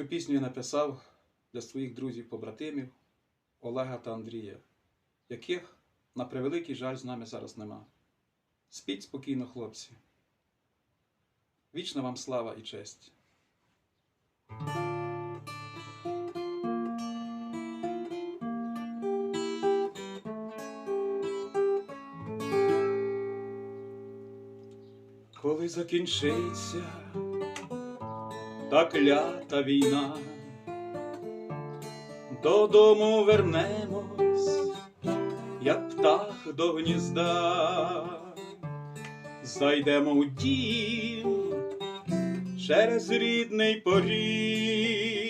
Цю пісню я написав для своїх друзів-побратимів Олега та Андрія, яких, на превеликий жаль, з нами зараз нема. Спіть спокійно, хлопці. Вічна вам слава і честь. Коли закінчиться та клята війна, додому вернемось, як птах до гнізда, зайдемо у дім через рідний поріг,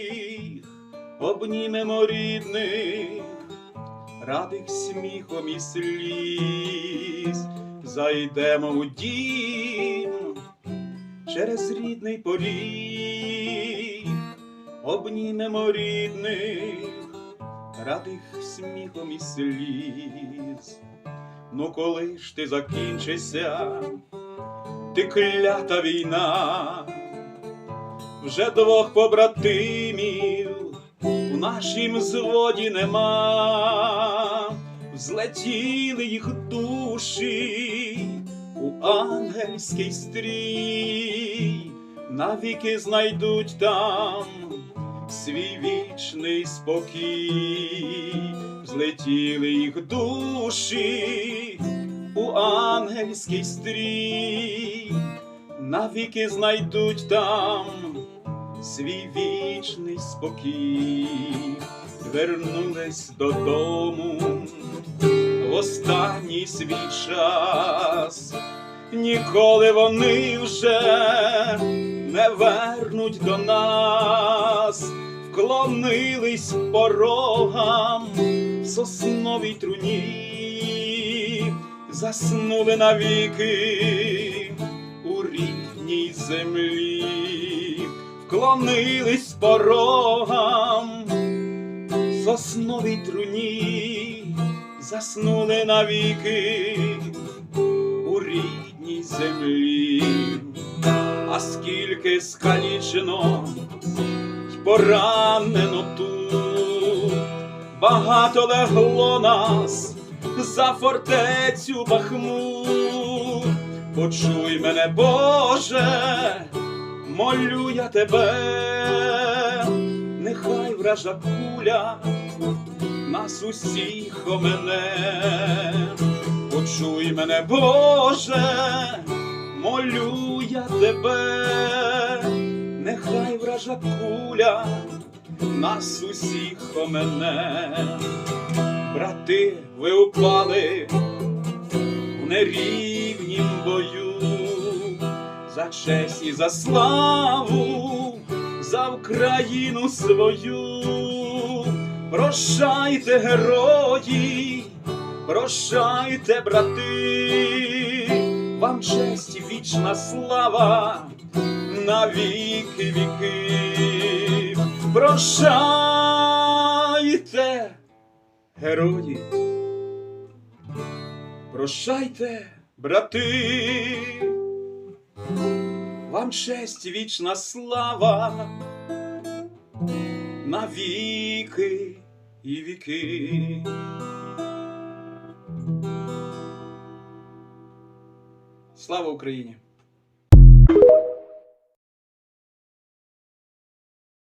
обнімемо рідних, радих сміхом і сліз, зайдемо у дім через рідний поріг, обнімемо рідних, радих сміхом і сліз. Ну коли ж ти закінчишся, ти клята війна, вже двох побратимів у нашім зводі нема, взлетіли їх душі у ангельський стрій, навіки знайдуть там свій вічний спокій, злетіли їх душі у ангельський стрій, навіки знайдуть там свій вічний спокій, вернулись додому в останній свій час, ніколи вони вже не вернуть до нас, вклонились порогам в сосновій труні, заснули навіки у рідній землі, вклонились порогам в сосновій труні, заснули навіки у рідній землі, а скільки скалічено поранено тут, багато легло нас за фортецю Бахмут. Почуй мене, Боже, молю я тебе, нехай вража куля нас усіх омене. Почуй мене, Боже, молю я тебе, нехай вража куля нас усіх омене. Брати, ви упали в нерівнім бою за честь і за славу, за Україну свою. Прощайте, герої, прощайте, брати, вам честь і вічна слава на віки віки. Прощайте, герої, прощайте, брати, вам честь вічна слава на віки і віки. Слава Україні!